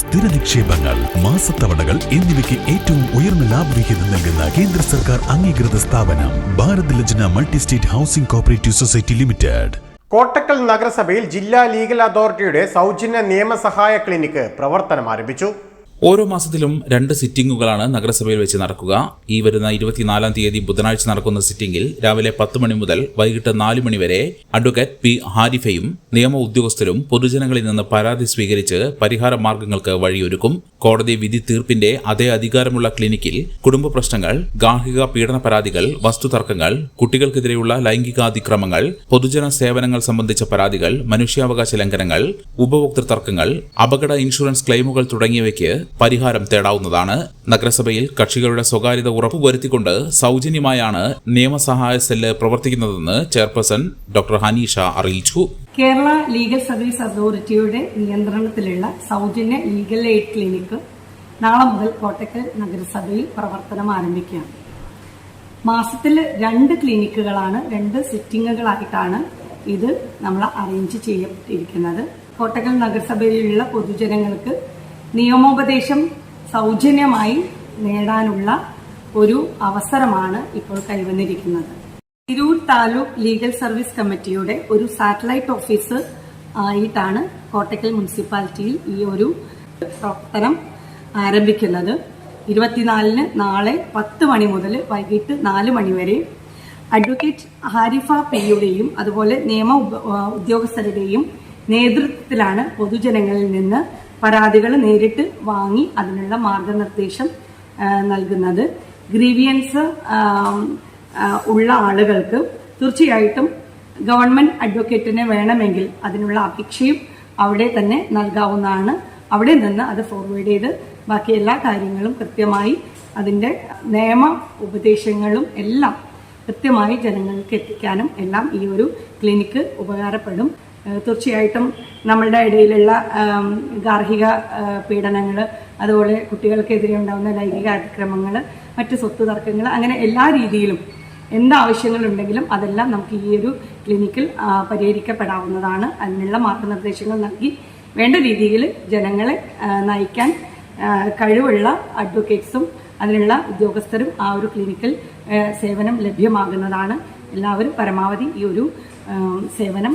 സ്ഥിര നിക്ഷേപങ്ങൾ മാസത്തവണകൾ എന്നിവയ്ക്ക് ഏറ്റവും ഉയർന്ന ലാഭവിഹിതം നൽകുന്ന കേന്ദ്ര സർക്കാർ അംഗീകൃത സ്ഥാപനം Bharat Lajna multi state housing cooperative society limited. Kottakkal നഗരസഭയിൽ ജില്ലാ ലീഗൽ അതോറിറ്റിയുടെ സൗജന്യ നിയമസഹായ ക്ലിനിക്ക് പ്രവർത്തനം ആരംഭിച്ചു ഓരോ മാസത്തിലും രണ്ട് സിറ്റിംഗുകളാണ് നഗരസഭയിൽ വെച്ച് നടക്കുക. ഈ വരുന്ന ഇരുപത്തിനാലാം തീയതി ബുധനാഴ്ച നടക്കുന്ന സിറ്റിംഗിൽ രാവിലെ പത്ത് മണി മുതൽ വൈകിട്ട് നാല് മണി വരെ അഡ്വക്കേറ്റ് പി ഹാരിഫയും നിയമ ഉദ്യോഗസ്ഥരും പൊതുജനങ്ങളിൽ നിന്ന് പരാതി സ്വീകരിച്ച് പരിഹാര മാർഗങ്ങൾക്ക് വഴിയൊരുക്കും. കോടതി വിധി തീർപ്പിന്റെ അതേ അധികാരമുള്ള ക്ലിനിക്കിൽ കുടുംബ പ്രശ്നങ്ങൾ ഗാർഹിക പീഡന പരാതികൾ വസ്തുതർക്കങ്ങൾ കുട്ടികൾക്കെതിരെയുള്ള ലൈംഗികാതിക്രമങ്ങൾ പൊതുജന സേവനങ്ങൾ സംബന്ധിച്ച പരാതികൾ മനുഷ്യാവകാശ ലംഘനങ്ങൾ ഉപഭോക്തൃ തർക്കങ്ങൾ അപകട ഇൻഷുറൻസ് ക്ലെയിമുകൾ തുടങ്ങിയവയ്ക്ക് പരിഹാരം തേടാവുന്നതാണ്. നഗരസഭയിൽ കക്ഷികളുടെ സ്വകാര്യത ഉറപ്പുവരുത്തിക്കൊണ്ട് സൗജന്യമായാണ് നിയമസഹായ സെല്ല് പ്രവർത്തിക്കുന്നതെന്ന് ചെയർപേഴ്സൺ ഡോക്ടർ ഹനീഷ അറിയിച്ചു. കേരള ലീഗൽ സർവീസ് അതോറിറ്റിയുടെ നിയന്ത്രണത്തിലുള്ള സൗജന്യ ലീഗൽ എയ്ഡ് ക്ലിനിക്ക് നാളെ മുതൽ കോട്ടക്കൽ നഗരസഭയിൽ പ്രവർത്തനം ആരംഭിക്കുകയാണ്. മാസത്തിൽ രണ്ട് ക്ലിനിക്കുകളാണ് രണ്ട് സിറ്റിങ്ങുകളായിട്ടാണ് ഇത് നമ്മൾ അറേഞ്ച് ചെയ്യപ്പെട്ടിരിക്കുന്നത്. കോട്ടക്കൽ നഗരസഭയിലുള്ള പൊതുജനങ്ങൾക്ക് നിയമോപദേശം സൗജന്യമായി നേടാനുള്ള ഒരു അവസരമാണ് ഇപ്പോൾ കൈവന്നിരിക്കുന്നത്. തിരൂർ താലൂക്ക് ലീഗൽ സർവീസ് കമ്മിറ്റിയുടെ ഒരു സാറ്റലൈറ്റ് ഓഫീസ് ആയിട്ടാണ് കോട്ടക്കൽ മുനിസിപ്പാലിറ്റിയിൽ ഈ ഒരു പ്രവർത്തനം ആരംഭിക്കുന്നത്. ഇരുപത്തിനാലിന് നാളെ പത്ത് മണി മുതൽ വൈകിട്ട് നാല് മണി വരെ അഡ്വക്കേറ്റ് ഹാരിഫ പിയുടെയും അതുപോലെ നിയമ ഉദ്യോഗസ്ഥരുടെയും നേതൃത്വത്തിലാണ് പൊതുജനങ്ങളിൽ നിന്ന് പരാതികൾ നേരിട്ട് വാങ്ങി അതിനുള്ള മാർഗനിർദ്ദേശം നൽകുന്നത്. ഗ്രീവിയൻസ് ഉള്ള ആളുകൾക്ക് തീർച്ചയായിട്ടും ഗവൺമെന്റ് അഡ്വക്കേറ്റിനെ വേണമെങ്കിൽ അതിനുള്ള അപേക്ഷയും അവിടെ തന്നെ നൽകാവുന്നതാണ്. അവിടെ നിന്ന് അത് ഫോർവേഡ് ചെയ്ത് ബാക്കി എല്ലാ കാര്യങ്ങളും കൃത്യമായി അതിന്റെ നിയമ ഉപദേശങ്ങളും എല്ലാം കൃത്യമായി ജനങ്ങൾക്ക് എത്തിക്കാനും എല്ലാം ഈ ഒരു ക്ലിനിക്ക് ഉപകാരപ്പെടും. തീർച്ചയായിട്ടും നമ്മളുടെ ഇടയിലുള്ള ഗാർഹിക പീഡനങ്ങൾ അതുപോലെ കുട്ടികൾക്കെതിരെ ഉണ്ടാകുന്ന ലൈംഗിക അതിക്രമങ്ങൾ മറ്റ് സ്വത്ത് തർക്കങ്ങൾ അങ്ങനെ എല്ലാ രീതിയിലും എന്താവശ്യങ്ങളുണ്ടെങ്കിലും അതെല്ലാം നമുക്ക് ഈ ഒരു ക്ലിനിക്കിൽ പരിഹരിക്കപ്പെടാവുന്നതാണ്. അതിനുള്ള മാർഗനിർദ്ദേശങ്ങൾ നൽകി വേണ്ട രീതിയിൽ ജനങ്ങളെ നയിക്കാൻ കഴിവുള്ള അഡ്വക്കേറ്റ്സും അതിനുള്ള ഉദ്യോഗസ്ഥരും ആ ഒരു ക്ലിനിക്കിൽ സേവനം ലഭ്യമാകുന്നതാണ്. എല്ലാവരും പരമാവധി ഈ ഒരു സേവനം